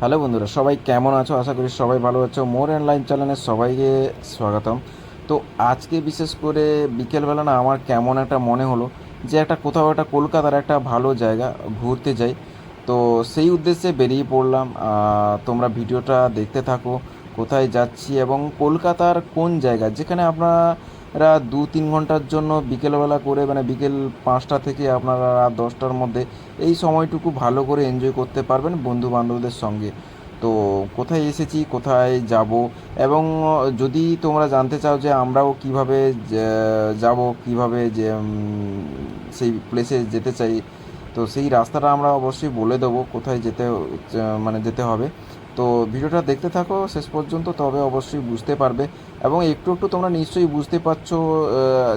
Hello বন্ধুরা, সবাই কেমন আছো? আশা করি সবাই ভালো আছো। মোর অ্যান্ড লাইন চ্যানেলে সবাইকে স্বাগতম। তো আজকে বিশেষ করে বিকেলবেলা না আমার কেমন একটা মনে হলো যে একটা কোথাও একটা কলকাতার একটা ভালো জায়গা ঘুরতে যাই। তো সেই উদ্দেশ্যে বেরিয়ে পড়লাম। তোমরা ভিডিওটা দেখতে থাকো, কোথায় যাচ্ছি এবং কলকাতার কোন জায়গা? যেখানে আপনারা দু তিন ঘণ্টার জন্য বিকেলবেলা করে মানে বিকেল পাঁচটা থেকে আপনারা রাত দশটার মধ্যে এই সময়টুকু ভালো করে এনজয় করতে পারবেন বন্ধু বান্ধবদের সঙ্গে। তো কোথায় এসেছি, কোথায় যাব? এবং যদি তোমরা জানতে চাও যে আমরাও কীভাবে যাব, কীভাবে যে সেই প্লেসে যেতে চাই, তো সেই রাস্তাটা আমরা অবশ্যই বলে দেবো, কোথায় যেতে মানে যেতে হবে। তো ভিডিওটা দেখতে থাকো, শেষ পর্যন্ত, তবে অবশ্যই বুঝতে পারবে। এবং একটু একটু তোমরা নিশ্চয়ই বুঝতে পারছ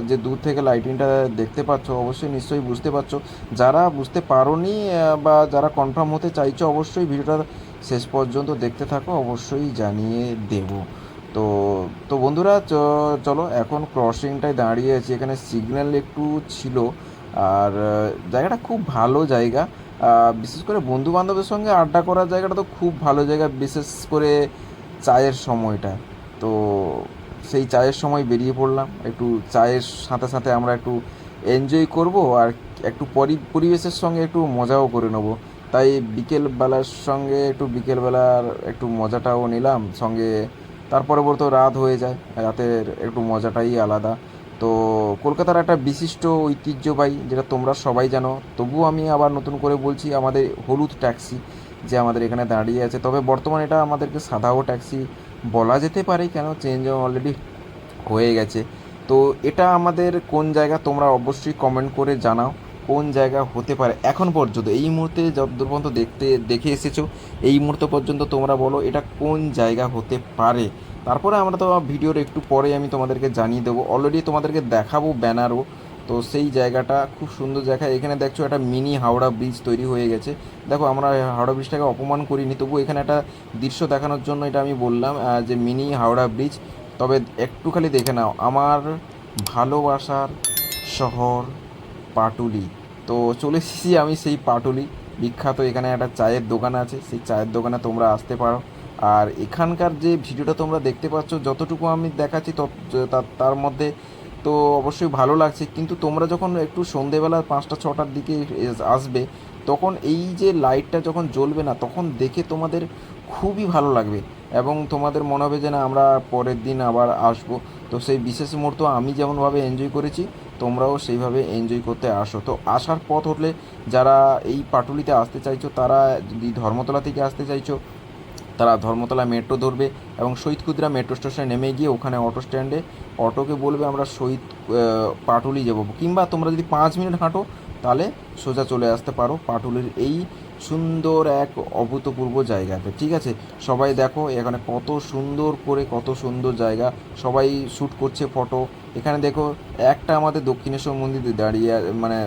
যে দূর থেকে লাইটিংটা দেখতে পাচ্ছ, অবশ্যই নিশ্চয়ই বুঝতে পারছ। যারা বুঝতে পারোনি বা যারা কনফার্ম হতে চাইছো, অবশ্যই ভিডিওটা শেষ পর্যন্ত দেখতে থাকো, অবশ্যই জানিয়ে দেব। তো তো বন্ধুরা চলো, এখন ক্রসিংটায় দাঁড়িয়ে আছি। এখানে সিগন্যাল একটু ছিল, আর, জায়গাটা খুব ভালো জায়গা। বিশেষ করে বন্ধু বান্ধবের সঙ্গে আড্ডা করার জায়গাটা তো খুব ভালো জায়গা, বিশেষ করে চায়ের সময়টা। তো সেই চায়ের সময় বেরিয়ে পড়লাম, একটু চায়ের সাথে সাথে আমরা একটু এনজয় করব আর একটু পরি- পরিবেশের সঙ্গে একটু মজাও করে নেব। তাই বিকেলবেলার সঙ্গে একটু বিকেলবেলার একটু মজাটাও নিলাম, সঙ্গে তারপরে বলতো রাত হয়ে যায়, রাতের একটু মজাটাই আলাদা। তো কলকাতার একটা বিশিষ্ট ঐতিহ্যবাহী, যেটা তোমরা সবাই জানো, তবুও আমি আবার নতুন করে বলছি আমাদের হলুদ ট্যাক্সি, যে আমাদের এখানে দাঁড়িয়ে আছে। তবে বর্তমানে এটা আমাদেরকে সাদাও ট্যাক্সি বলা যেতে পারে, কেন চেঞ্জ অলরেডি হয়ে গেছে। তো এটা আমাদের কোন জায়গা তোমরা অবশ্যই কমেন্ট করে জানাও, কোন জায়গা হতে পারে। এখন পর্যন্ত, এই মুহূর্তে যতদূর পর্যন্ত দেখতে, দেখে এসেছ, এই মুহূর্ত পর্যন্ত তোমরা বলো এটা কোন জায়গা হতে পারে। তারপরে আমরা তো ভিডিওর একটু পরে আমি তোমাদেরকে জানিয়ে দেবো। অলরেডি তোমাদেরকে দেখাবো ব্যানারও তো সেই জায়গাটা খুব সুন্দর জায়গা। এখানে দেখছ একটা মিনি হাওড়া ব্রিজ তৈরি হয়ে গেছে। দেখো আমরা হাওড়া ব্রিজটাকে অপমান করিনি তবু এখানে একটা দৃশ্য দেখানোর জন্য এটা আমি বললাম যে মিনি হাওড়া ব্রিজ তবে একটু খালি দেখে নাও, আমার ভালোবাসার শহর পাটুলি। তো চলে এসেছি আমি সেই পাটুলি। বিখ্যাত এখানে একটা চায়ের দোকান আছে, সেই চায়ের দোকানে তোমরা আসতে পারো। আর এখানকার যে ভিডিওটা তোমরা দেখতে পাচ্ছ, যতটুকু আমি দেখাচ্ছি তার মধ্যে তো অবশ্যই ভালো লাগছে। কিন্তু তোমরা যখন একটু সন্ধেবেলা পাঁচটা, ছটার দিকে আসবে, তখন এই যে লাইটটা যখন জ্বলবে না, তখন দেখে তোমাদের খুবই ভালো লাগবে। এবং তোমাদের মনে হবে যে, না, আমরা পরের দিন আবার আসব। তো সেই বিশেষ মুহূর্ত আমি যেমনভাবে এনজয় করেছি, তোমরাও সেইভাবে এনজয় করতে আসো। তো আসার পথ হলে যারা এই পাটুলিতে আসতে চাইছো, তারা যদি ধর্মতলা থেকে আসতে চাইছো তারা ধর্মতলা মেট্রো ধরবে এবং শহীদ কুদরা মেট্রো স্টেশনে নেমে গিয়ে ওখানে অটো স্ট্যান্ডে অটোকে বলবে, আমরা শহীদ পাটুলি যাব। কিংবা তোমরা যদি পাঁচ মিনিট হাঁটো, তাহলে সোজা চলে আসতে পারো। পাটুলির এই সুন্দর এক অভূতপূর্ব জায়গাতে, ঠিক আছে? সবাই দেখো, এখানে কত সুন্দর করে কত সুন্দর জায়গা, সবাই শ্যুট করছে ফটো। এখানে দেখো, একটা আমাদের দক্ষিণেশ্বর মন্দির দাঁড়িয়ে মানে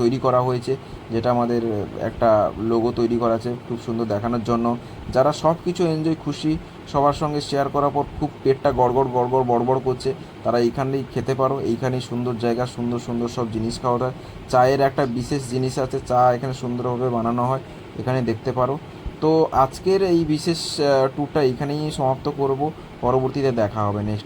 তৈরি করা হয়েছে, যেটা আমাদের একটা লোগো তৈরি করা আছে, খুব সুন্দর দেখানোর জন্য। যারা সব কিছু এনজয় খুশি, সবার সঙ্গে শেয়ার করার পর খুব পেটটা গড়গড় গড়গড়, বড়বড় করছে, তারা এইখানেই খেতে পারো, এইখানেই সুন্দর জায়গা, সুন্দর সুন্দর সব জিনিস খাওয়া যায় চায়ের একটা বিশেষ জিনিস আছে, চা এখানে সুন্দরভাবে বানানো হয়। এখানে দেখতে পারো। তো আজকের এই বিশেষ ট্যুরটা এখানেই সমাপ্ত করব। পরবর্তীতে দেখা হবে নেক্সট